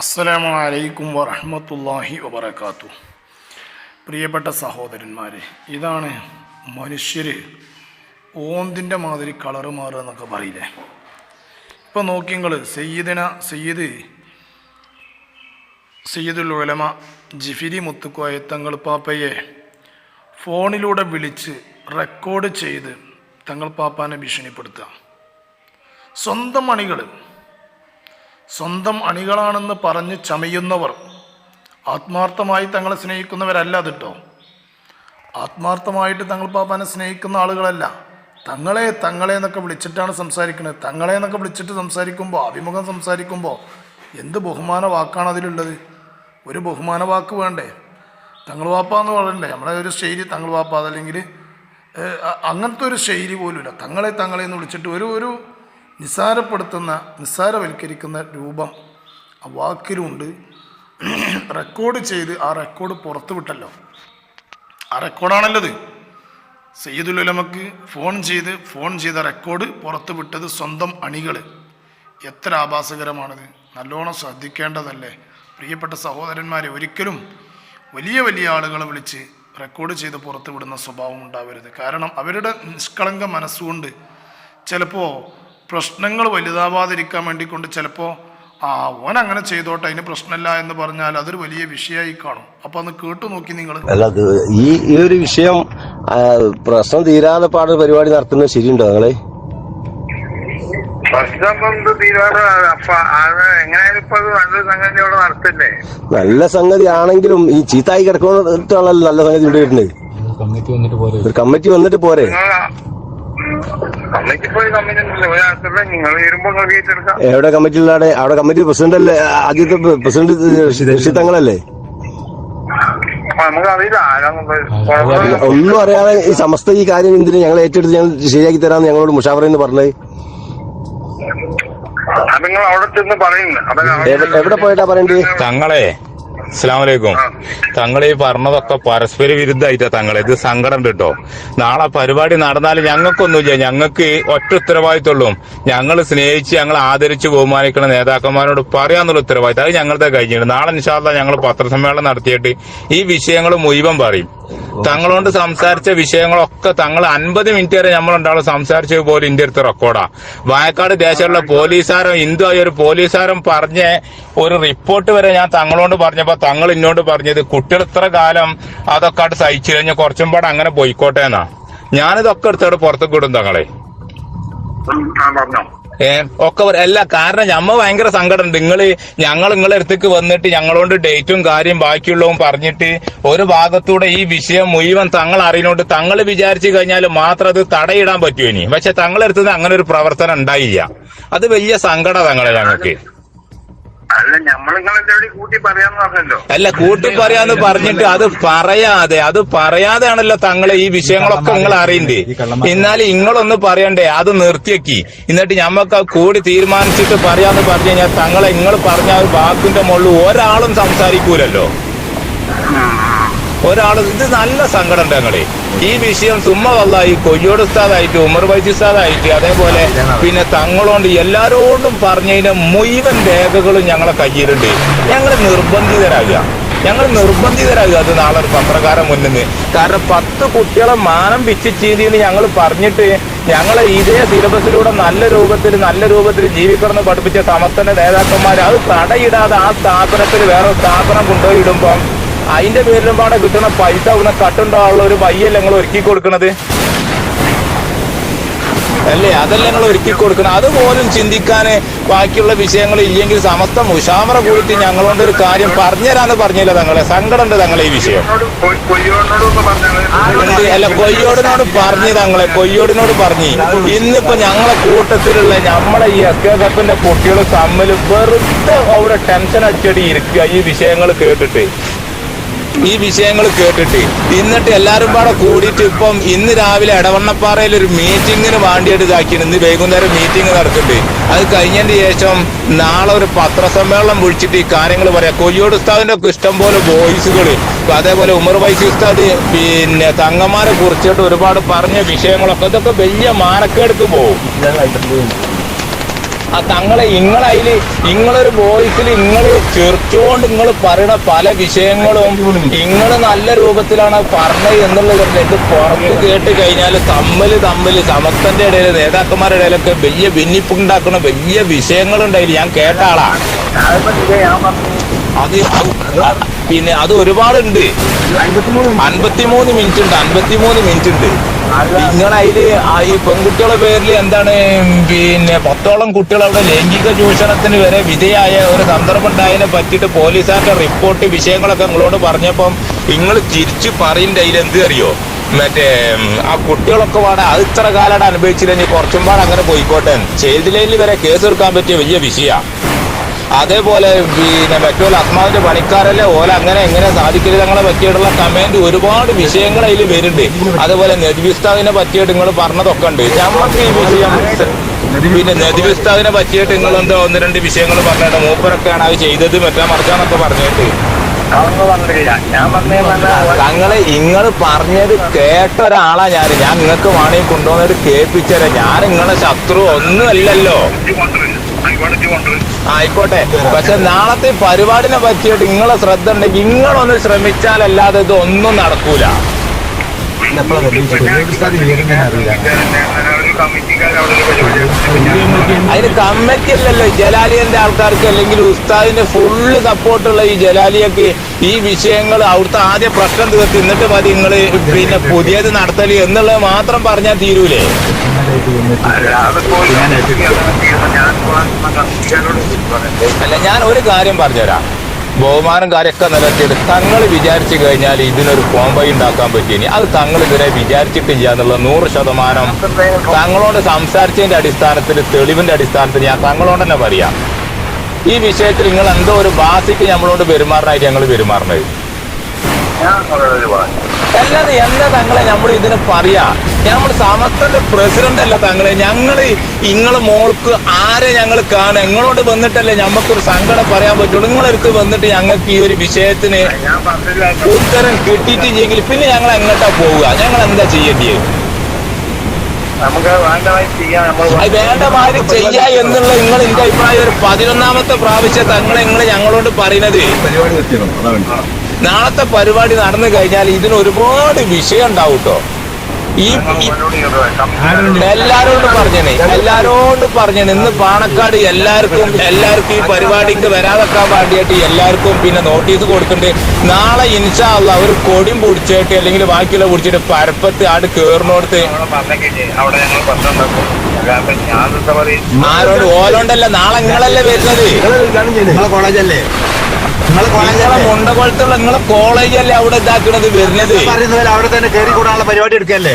അസ്സലാമു അലൈക്കും വറഹ്മത്തുള്ളാഹി വബറകാത്തു പ്രിയപ്പെട്ട സഹോദരന്മാരെ ഇതാണ് മനുഷ്യർ ഓന്തിന്റെ മാതിരി കളറ് മാറുക എന്നൊക്കെ പറയില്ലേ? ഇപ്പം നോക്കിയെങ്കിൽ സയ്യിദിന സയ്യിദ് സയ്യിദുൽ ഉലമ ജിഫിരി മുത്തുക്കോയ തങ്ങൾ പാപ്പയെ ഫോണിലൂടെ വിളിച്ച് റെക്കോർഡ് ചെയ്ത് തങ്ങൾ പാപ്പാനെ ഭീഷണിപ്പെടുത്തുക. സ്വന്തം അണികൾ സ്വന്തം അണികളാണെന്ന് പറഞ്ഞ് ചമയുന്നവർ ആത്മാർത്ഥമായി തങ്ങളെ സ്നേഹിക്കുന്നവരല്ല അതിട്ടോ? ആത്മാർത്ഥമായിട്ട് തങ്ങൾ പാപ്പാനെ സ്നേഹിക്കുന്ന ആളുകളല്ല. തങ്ങളെ തങ്ങളെ എന്നൊക്കെ വിളിച്ചിട്ടാണ് സംസാരിക്കുന്നത്. തങ്ങളെ എന്നൊക്കെ വിളിച്ചിട്ട് സംസാരിക്കുമ്പോൾ അഭിമുഖം സംസാരിക്കുമ്പോൾ എന്ത് ബഹുമാന വാക്കാണ് അതിലുള്ളത്? ഒരു ബഹുമാന വാക്ക് വേണ്ടേ? തങ്ങൾ വാപ്പ എന്ന് പറയണ്ടേ? നമ്മുടെ ഒരു ശൈലി തങ്ങൾ വാപ്പ അതല്ലെങ്കിൽ അങ്ങനത്തെ ഒരു ശൈലി പോലുമില്ല. തങ്ങളെ തങ്ങളെ എന്ന് വിളിച്ചിട്ട് ഒരു ഒരു നിസ്സാരപ്പെടുത്തുന്ന നിസ്സാരവൽക്കരിക്കുന്ന രൂപം ആ വാക്കിലുണ്ട്. റെക്കോർഡ് ചെയ്ത് ആ റെക്കോർഡ് പുറത്തുവിട്ടല്ലോ ആ റെക്കോർഡാണല്ലോ സയ്യിദുലമക്ക് ഫോൺ ചെയ്ത് ഫോൺ ചെയ്ത റെക്കോർഡ് പുറത്തുവിട്ടത് സ്വന്തം അണികൾ എത്ര ആഭാസകരമാണിത്. നല്ലോണം ശ്രദ്ധിക്കേണ്ടതല്ലേ. പ്രിയപ്പെട്ട സഹോദരന്മാരെ ഒരിക്കലും വലിയ വലിയ ആളുകളെ വിളിച്ച് റെക്കോർഡ് ചെയ്ത് പുറത്തുവിടുന്ന സ്വഭാവം ഉണ്ടാവരുത്. കാരണം അവരുടെ നിഷ്കളങ്ക മനസ്സുകൊണ്ട് ചിലപ്പോൾ പ്രശ്നങ്ങൾ വലുതാവാതിരിക്കാൻ വേണ്ടി കൊണ്ട് ചിലപ്പോൾ ആ ഓൻ അങ്ങനെ ചെയ്തോട്ടെ അതിന് പ്രശ്നമില്ല എന്ന് പറഞ്ഞാൽ അതൊരു വലിയ വിഷയമായി കാണും. അപ്പൊ ഒന്ന് കേട്ടു നോക്കി നിങ്ങൾ അല്ല ഈ ഈ ഒരു വിഷയം പ്രശ്നം തീരാതെ പാട് പരിപാടി നടത്തുന്നത് ശരിയുണ്ടോ നിങ്ങളെ? നല്ല സംഗതി ആണെങ്കിലും ഈ ചീത്തായി കിടക്കുന്നിട്ടുള്ള നല്ല സംഗതി ഇവിടെ വരുന്നത്. കമ്മിറ്റി വന്നിട്ട് പോരെ? ഒരു കമ്മിറ്റി വന്നിട്ട് പോരെ? എവിടെ കമ്മിറ്റിയിലാണ് അവിടെ കമ്മിറ്റി പ്രസിഡന്റ് അല്ലേ ആദ്യത്തെ പ്രസിഡന്റ് രക്ഷിതങ്ങളല്ലേ? ഒന്നും അറിയാതെ ഈ സമസ്ത ഈ കാര്യം എന്തിനു ഞങ്ങൾ ഏറ്റെടുത്ത് ഞങ്ങൾ ശരിയാക്കി തരാമെന്ന് ഞങ്ങളോട് മുഷാഫറിന്ന് എവിടെ- എവിടെ പോയിട്ടാ പറയണ്ടേ തങ്ങളെ അസ്സലാമലൈക്കും. തങ്ങൾ ഈ പറഞ്ഞതൊക്കെ പരസ്പര വിരുദ്ധമായിട്ടാ തങ്ങളെ. ഇത് സങ്കടം കേട്ടോ നാളെ പരിപാടി നടന്നാൽ ഞങ്ങൾക്കൊന്നുമില്ല ഞങ്ങൾക്ക് ഒറ്റ ഉത്തരവാദിത്തമുള്ളൂ ഞങ്ങൾ സ്നേഹിച്ച് ഞങ്ങൾ ആദരിച്ച് ബഹുമാനിക്കുന്ന നേതാക്കന്മാരോട് പറയാന്നുള്ള ഉത്തരവാദിത്തം. അത് ഞങ്ങളുടെ കഴിഞ്ഞിട്ട്. നാളെ നിശാദ ഞങ്ങൾ പത്രസമ്മേളനം നടത്തിയിട്ട് ഈ വിഷയങ്ങൾ മുഴുവൻ പറയും. തങ്ങളോട് സംസാരിച്ച വിഷയങ്ങളൊക്കെ തങ്ങൾ അൻപത് മിനിറ്റ് വരെ നമ്മൾ ഉണ്ടാവും സംസാരിച്ചത് പോലും ഇന്ത്യ അടുത്ത് റെക്കോർഡാ. വായക്കാട് ദേശമുള്ള പോലീസുകാരൻ ഹിന്ദു ആയ ഒരു പോലീസുകാരൻ പറഞ്ഞ ഒരു റിപ്പോർട്ട് വരെ ഞാൻ തങ്ങളോട് പറഞ്ഞപ്പോ തങ്ങൾ എന്നോട് പറഞ്ഞത് കുട്ടികൾ ഇത്ര കാലം അതൊക്കെ ആയിട്ട് സഹിച്ചു കഴിഞ്ഞാൽ കുറച്ചും പാടെ അങ്ങനെ പോയിക്കോട്ടെ എന്നാ. ഞാനിതൊക്കെ എടുത്തോടെ പുറത്തേക്ക് വിടും തങ്ങളെ. ഏ ഒക്കെ അല്ല കാരണം ഞമ്മ ഭയങ്കര സങ്കടം നിങ്ങൾ ഞങ്ങൾ നിങ്ങളെ അടുത്തേക്ക് വന്നിട്ട് ഞങ്ങളോട് ഡേറ്റും കാര്യം ബാക്കിയുള്ളതും പറഞ്ഞിട്ട് ഒരു ഭാഗത്തൂടെ ഈ വിഷയം മുഴുവൻ തങ്ങൾ അറിയുന്നോണ്ട് തങ്ങൾ വിചാരിച്ചു കഴിഞ്ഞാൽ മാത്രം അത് തടയിടാൻ പറ്റുമോ ഇനി. പക്ഷെ തങ്ങളെ അടുത്ത് അങ്ങനെ ഒരു പ്രവർത്തനം ഉണ്ടായില്ല. അത് വലിയ സങ്കടം തങ്ങളെ ഞങ്ങൾക്ക്. അല്ല കൂട്ടി പറയാന്ന് പറഞ്ഞല്ലോ. അല്ല കൂട്ടി പറയാന്ന് പറഞ്ഞിട്ട് അത്. പറയാതെ അത് പറയാതെയാണല്ലോ തങ്ങളെ ഈ വിഷയങ്ങളൊക്കെ നിങ്ങൾ അറിയണ്ടേ എന്നാൽ നിങ്ങളൊന്ന് പറയണ്ടേ അത് നിർത്തിയക്കി. എന്നിട്ട് ഞമ്മക്ക് കൂടി തീരുമാനിച്ചിട്ട് പറയാന്ന് പറഞ്ഞു കഴിഞ്ഞാൽ തങ്ങളെ നിങ്ങൾ പറഞ്ഞ ആ ഒരു വാക്കിന്റെ മുകളിൽ ഒരാളും സംസാരിക്കൂലല്ലോ. ഒരാൾ ഇത് നല്ല സങ്കടം ഉണ്ട് ഞങ്ങളെ. ഈ വിഷയം സുമ്മ വന്നായി കൊയ്യോട് ഉസ്താദായിട്ട് ഉമർ വൈദ്യ ഉസ്താദായിട്ട് അതേപോലെ പിന്നെ തങ്ങളോണ്ട് എല്ലാരോടും പറഞ്ഞതിന്റെ മുഴുവൻ രേഖകളും ഞങ്ങളെ കയ്യിലുണ്ട്. ഞങ്ങൾ നിർബന്ധിതരാകുക. ഞങ്ങൾ നിർബന്ധിതരാകുക അത് നാളെ ഒരു പത്രക്കാരൻ മുന്നിൽ കാരണം പത്ത് കുട്ടികളെ മാനം പിച്ചിച്ചീതിന്ന് ഞങ്ങൾ പറഞ്ഞിട്ട് ഞങ്ങളെ ഇതേ സിലബസിലൂടെ നല്ല രൂപത്തിൽ നല്ല രൂപത്തിൽ ജീവിക്കണമെന്ന് പഠിപ്പിച്ച സമസ്തന്റെ നേതാക്കന്മാർ അത് തടയിടാതെ ആ സ്ഥാപനത്തിൽ വേറെ സ്ഥാപനം കൊണ്ടുപോയി ഇടുമ്പം അതിന്റെ പേരിലും പാടെ കിട്ടുന്ന പൈസ അവിടെ കട്ടുണ്ടാവുള്ള ഒരു വയ്യല്ല ഞങ്ങൾ ഒരുക്കി കൊടുക്കണത്? അല്ലേ? അതല്ല ഞങ്ങൾ ഒരുക്കി കൊടുക്കണം അതുപോലും ചിന്തിക്കാൻ ബാക്കിയുള്ള വിഷയങ്ങൾ ഇല്ലെങ്കിൽ സമസ്ത മുഷാമറ കൂടിയിട്ട് ഞങ്ങളോണ്ട് ഒരു കാര്യം പറഞ്ഞുതരാന്ന് പറഞ്ഞില്ല തങ്ങളെ. സങ്കടമുണ്ട് തങ്ങളെ ഈ വിഷയം. അല്ല കൊയ്യോടിനോട് പറഞ്ഞു തങ്ങളെ കൊയ്യോടിനോട് പറഞ്ഞു. ഇന്നിപ്പോ ഞങ്ങളെ കൂട്ടത്തിലുള്ള നമ്മളെ ഈ എസ് കെ കപ്പിന്റെ കുട്ടികൾ തമ്മിൽ വെറുതെ അവിടെ ടെൻഷൻ അടിച്ചടി ഇരിക്കുക ഈ വിഷയങ്ങൾ കേട്ടിട്ട്. ഈ വിഷയങ്ങൾ കേട്ടിട്ട് എന്നിട്ട് എല്ലാരും പാടെ കൂടിയിട്ട് ഇപ്പം ഇന്ന് രാവിലെ എടവണ്ണപ്പാറയിൽ ഒരു മീറ്റിങ്ങിന് വേണ്ടിയിട്ട് ഇതാക്കിയാണ് ഇന്ന് വൈകുന്നേരം മീറ്റിംഗ് നടക്കുന്നുണ്ട്. അത് കഴിഞ്ഞതിന് ശേഷം നാളെ ഒരു പത്രസമ്മേളനം വിളിച്ചിട്ട് ഈ കാര്യങ്ങൾ പറയാം. കൊയ്യോട് ഉസ്താദിന്റെ ഇഷ്ടം പോലെ വോയിസുകൾ അതേപോലെ ഉമർ വൈസി ഉസ്താദ് പിന്നെ തങ്ങന്മാരെ കുറിച്ചിട്ട് ഒരുപാട് പറഞ്ഞ വിഷയങ്ങളൊക്കെ. ഇതൊക്കെ വലിയ മാനക്കേടുക്ക് പോകും തങ്ങളെ ഇങ്ങളതിൽ ഇങ്ങളൊരു വോയിസിൽ ഇങ്ങൾ ചെറുച്ചുകൊണ്ട് നിങ്ങൾ പറയുന്ന പല വിഷയങ്ങളും നിങ്ങൾ നല്ല രൂപത്തിലാണ് പറഞ്ഞത് എന്നുള്ളതല്ല ഇത് പുറത്ത് കേട്ട് കഴിഞ്ഞാൽ തമ്മിൽ തമ്മിൽ സമസ്തന്റെ ഇടയിൽ നേതാക്കന്മാരുടെ ഇടയിലൊക്കെ വലിയ ഭിന്നിപ്പുണ്ടാക്കുന്ന വലിയ വിഷയങ്ങളുണ്ടായില്ല ഞാൻ കേട്ട ആളാ. അത് പിന്നെ അത് ഒരുപാടുണ്ട്. അൻപത്തിമൂന്ന് മിനിറ്റ് ഉണ്ട് അൻപത്തിമൂന്ന് മിനിറ്റ് ഉണ്ട്. നിങ്ങളതിൽ അതിൽ ഈ പെൺകുട്ടികളുടെ പേരിൽ എന്താണ് പിന്നെ പത്തോളം കുട്ടികൾ അവിടെ ലൈംഗിക ചൂഷണത്തിന് വരെ വിധേയായ ഒരു സന്ദർഭം ഉണ്ടായതിനെ പറ്റിയിട്ട് പോലീസുകാരുടെ റിപ്പോർട്ട് വിഷയങ്ങളൊക്കെ നിങ്ങളോട് പറഞ്ഞപ്പം നിങ്ങൾ തിരിച്ചു പറയുന്നത് അതിൽ എന്ത് അറിയോ? മറ്റേ ആ കുട്ടികളൊക്കെ പാടെ അത് ഇത്ര കാലമായിട്ട് അനുഭവിച്ചില്ലെങ്കിൽ കുറച്ചും പാടെ അങ്ങനെ പോയിക്കോട്ടെ ചൈൽഡ് ലൈനിൽ വരെ കേസ് എടുക്കാൻ പറ്റിയ വലിയ വിഷയമാണ്. അതേപോലെ പിന്നെ മറ്റുള്ള അസ്മാവിന്റെ പണിക്കാരല്ലേ? ഓല അങ്ങനെ എങ്ങനെ സാധിക്കരുത്? തങ്ങളെ പറ്റിയിട്ടുള്ള കമന്റ് ഒരുപാട് വിഷയങ്ങൾ അതിൽ വരുന്നുണ്ട്. അതേപോലെ നെതിവിസ്താവിനെ പറ്റിയിട്ട് നിങ്ങൾ പറഞ്ഞതൊക്കെ ഉണ്ട്. ഞമ്മക്ക് ഈ വിഷയം പിന്നെ നെതിവിസ്താവിനെ പറ്റിയിട്ട് നിങ്ങൾ എന്താ ഒന്ന് രണ്ട് വിഷയങ്ങൾ പറഞ്ഞിട്ട് മൂപ്പരൊക്കെയാണ് അത് ചെയ്തത് മറ്റേ മറിച്ചാന്നൊക്കെ പറഞ്ഞിട്ട്? തങ്ങളെ നിങ്ങൾ പറഞ്ഞത് കേട്ട ഒരാളാ ഞാൻ ഞാൻ നിങ്ങൾക്ക് വാണി കൊണ്ടുവന്നിട്ട് കേൾപ്പിച്ചരാ. ഞാൻ നിങ്ങളെ ശത്രു ഒന്നുമല്ലല്ലോ ആയിക്കോട്ടെ. പക്ഷെ നാളത്തെ പരിപാടിനെ പറ്റിയിട്ട് നിങ്ങളെ ശ്രദ്ധ ഉണ്ടെങ്കിൽ നിങ്ങളൊന്ന് ശ്രമിച്ചാലല്ലാതെ ഇത് ഒന്നും നടക്കൂല. അതിന് കമ്മിറ്റി അല്ലല്ലോ ജലാലിയന്റെ ആൾക്കാർക്ക് അല്ലെങ്കിൽ ഉസ്താദിന്റെ ഫുള്ള് സപ്പോർട്ടുള്ള ഈ ജലാലിയൊക്കെ ഈ വിഷയങ്ങൾ അവിടുത്തെ ആദ്യ പ്രശ്നം തീർത്ത് എന്നിട്ട് മതി നിങ്ങൾ പിന്നെ പുതിയത് നടത്തൽ എന്നുള്ളത് മാത്രം പറഞ്ഞാൽ തീരൂലേ? അല്ല ഞാൻ ഒരു കാര്യം പറഞ്ഞുതരാം. ബഹുമാനം കാര്യമൊക്കെ നിലനിർത്തിയിട്ട് തങ്ങൾ വിചാരിച്ചു കഴിഞ്ഞാൽ ഇതിനൊരു കോമ്പൈ ഉണ്ടാക്കാൻ പറ്റിയിനി. അത് തങ്ങൾ ഇതിനെ വിചാരിച്ചിട്ടില്ല എന്നുള്ള നൂറ് ശതമാനം. തങ്ങളോട് സംസാരിച്ചതിന്റെ അടിസ്ഥാനത്തിൽ തെളിവിന്റെ അടിസ്ഥാനത്തിൽ ഞാൻ തങ്ങളോട് തന്നെ പറയാം. ഈ വിഷയത്തിൽ നിങ്ങൾ എന്തോ ഒരു ബാസിക്ക് നമ്മളോട് പെരുമാറാനായിട്ട് ഞങ്ങൾ പെരുമാറുന്നത്. അല്ലാതെ എന്താ തങ്ങളെ നമ്മൾ ഇതിന് പറയാ. നമ്മൾ സമസ്തന്റെ പ്രസിഡന്റ് അല്ല തങ്ങളെ. ഞങ്ങൾ ഇങ്ങളെ മോൾക്ക് ആരെ ഞങ്ങൾ കാണുക? നിങ്ങളോട് വന്നിട്ടല്ലേ ഞമ്മക്കൊരു സങ്കടം പറയാൻ പറ്റുള്ളൂ. നിങ്ങളെടുത്ത് വന്നിട്ട് ഞങ്ങൾക്ക് ഈ ഒരു വിഷയത്തിന് ഉത്തരം കിട്ടിയിട്ടില്ലെങ്കിൽ പിന്നെ ഞങ്ങൾ എങ്ങോട്ടാ പോവുക? ഞങ്ങൾ എന്താ ചെയ്യേണ്ടിയത് അത് വേണ്ട മാതിരി ചെയ്യാ എന്നുള്ള നിങ്ങൾ എന്റെ അഭിപ്രായം. ഒരു പതിനൊന്നാമത്തെ പ്രാവശ്യം തങ്ങളെ നിങ്ങൾ ഞങ്ങളോട് പറയുന്നത് നാളത്തെ പരിപാടി നടന്നു കഴിഞ്ഞാൽ ഇതിന് ഒരുപാട് വിഷയം ഉണ്ടാവും കേട്ടോ ഈ എല്ലാരോടും പറഞ്ഞേ എല്ലാരോടും പറഞ്ഞേ ഇന്ന് പാണക്കാട് എല്ലാവർക്കും എല്ലാവർക്കും ഈ പരിപാടിക്ക് വരാതെക്കാൻ വേണ്ടിയിട്ട് എല്ലാവർക്കും പിന്നെ നോട്ടീസ് കൊടുക്കുന്നുണ്ട് നാളെ ഇൻഷാ അല്ല ഒരു കൊടിയും പൊടിച്ചിട്ട് അല്ലെങ്കിൽ ബാക്കിയുള്ള പൊടിച്ചിട്ട് പരപ്പത്ത് ആട് കേറിനോടത്ത് ആരോട് ഓലോണ്ടല്ല നാളെ നിങ്ങളല്ലേ വരുന്നത്? കോളേജല്ലേ? നിങ്ങളെ മുണ്ടകുളത്തുള്ള നിങ്ങളെ കോളേജല്ലേ അവിടെ ഇതാക്കണത് വരുന്നത്? പറയുന്നത് അവിടെ തന്നെ കയറി കൂടാനുള്ള പരിപാടി എടുക്കല്ലേ?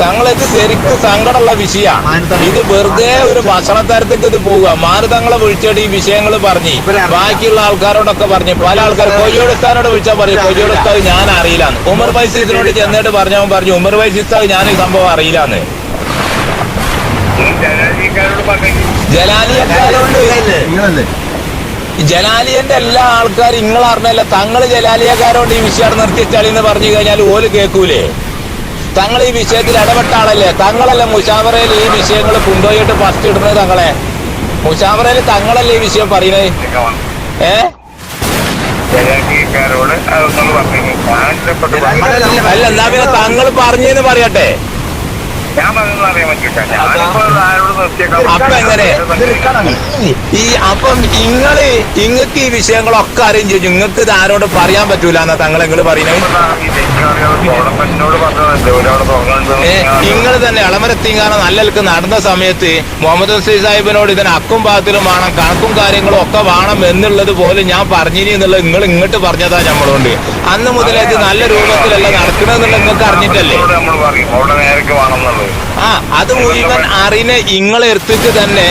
തങ്ങൾക്ക് ശരിക്കും സങ്കടമുള്ള വിഷയമാണ്. ഇത് വെറുതെ ഒരു ഭക്ഷണത്തരത്തേക്ക് ഇത് പോവുക. മാറി തങ്ങളെ വിളിച്ചിട്ട് ഈ വിഷയങ്ങൾ പറഞ്ഞ്. ബാക്കിയുള്ള ആൾക്കാരോടൊക്കെ പറഞ്ഞ്. പല ആൾക്കാർ കൊയ്യോടുത്താനോട് വിളിച്ചാൽ പറഞ്ഞു. കൊയ്യോടുത്താവ് ഞാൻ അറിയില്ല ഉമർ വൈസിനോട് ചെന്നിട്ട് പറഞ്ഞവൻ പറഞ്ഞു ഉമർ വൈസിസ്ഥാവ് ഞാൻ ഈ സംഭവം അറിയില്ലാന്ന്. ജലാലിയക്കാരോട് ജലാലിയന്റെ എല്ലാ ആൾക്കാരും നിങ്ങൾ അറിഞ്ഞല്ല തങ്ങൾ ജലാലിയക്കാരോട് ഈ വിഷയം നിർത്തിച്ചാളി എന്ന് പറഞ്ഞു കഴിഞ്ഞാൽ ഓൽ കേൾക്കൂലേ? തങ്ങൾ ഈ വിഷയത്തിൽ ഇടപെട്ട ആളല്ലേ? തങ്ങളല്ലേ മുഷാവറയിൽ ഈ വിഷയങ്ങൾ കൊണ്ടുപോയിട്ട് ഫസ്റ്റ് ഇടുന്നത് തങ്ങളെ? മുഷാവറയിൽ തങ്ങളല്ലേ ഈ വിഷയം പറയുന്നത് ഏ? അല്ല എന്നാ പിന്നെ തങ്ങൾ പറഞ്ഞെന്ന് പറയട്ടെ. അപ്പൊ എങ്ങനെ? ഈ അപ്പം ഇങ്ങൾ ഇങ്ങക്ക് ഈ വിഷയങ്ങളൊക്കെ അറിയും ചെയ്യും നിങ്ങൾക്ക് ഇത് ആരോട് പറയാൻ പറ്റൂല എന്നാ തങ്ങൾ നിങ്ങൾ പറയുന്നത് നിങ്ങൾ തന്നെ ഇളമരത്തിങ്ങാന നല്ലൽക്ക് നടന്ന സമയത്ത് മുഹമ്മദ് ഹുസൈൻ സാഹിബിനോട് ഇതിന് അക്കും പാത്തിലും വേണം കണക്കും കാര്യങ്ങളും ഒക്കെ വേണം എന്നുള്ളത് പോലും ഞാൻ പറഞ്ഞിനി എന്നുള്ളത് നിങ്ങൾ ഇങ്ങോട്ട് പറഞ്ഞതാ നമ്മളോണ്ട് അന്ന് മുതലേ ഇത് നല്ല രൂപത്തിലല്ല നടക്കണമെന്നുള്ള നിങ്ങൾക്ക് അറിഞ്ഞിട്ടല്ലേ? ആ അത് മുഴുവൻ അറിനെ ഇങ്ങളെ എടുത്തിട്ട് തന്നെ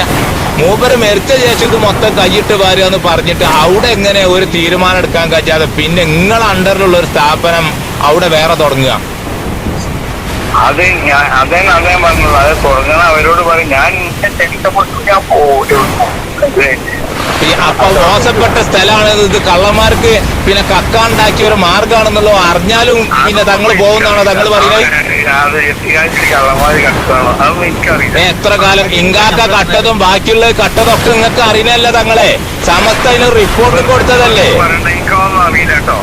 മൂപ്പര് മരിച്ച ശേഷം ഇത് മൊത്തം കൈയിട്ട് വാരുക എന്ന് പറഞ്ഞിട്ട് അവിടെ എങ്ങനെ ഒരു തീരുമാനം എടുക്കാൻ കഴിയാതെ പിന്നെ നിങ്ങളെ അണ്ടറിലുള്ള ഒരു സ്ഥാപനം അവിടെ വേറെ തുടങ്ങുക. അത് ഞാൻ അതേ അതേ പറഞ്ഞത്. അത് തുടങ്ങണ. അവരോട് പറയും ഞാൻ ഞാൻ ഈ അപ്പൊ മോശപ്പെട്ട സ്ഥലമാണ് ഇത് കള്ളന്മാർക്ക് പിന്നെ കക്കാണ്ടാക്കിയ ഒരു മാർഗമാണെന്നുള്ളത് അറിഞ്ഞാലും പിന്നെ തങ്ങൾ പോകുന്നതാണോ? തങ്ങൾ പറയുന്നത്? എത്ര കാലം? ഇങ്കാക്ക കട്ടതും ബാക്കിയുള്ള കട്ടതൊക്കെ നിങ്ങൾക്ക് അറിയണല്ലേ തങ്ങളെ? സമസ്ത അതിന് റിപ്പോർട്ട് കൊടുത്തതല്ലേ? അറിയില്ല കേട്ടോ.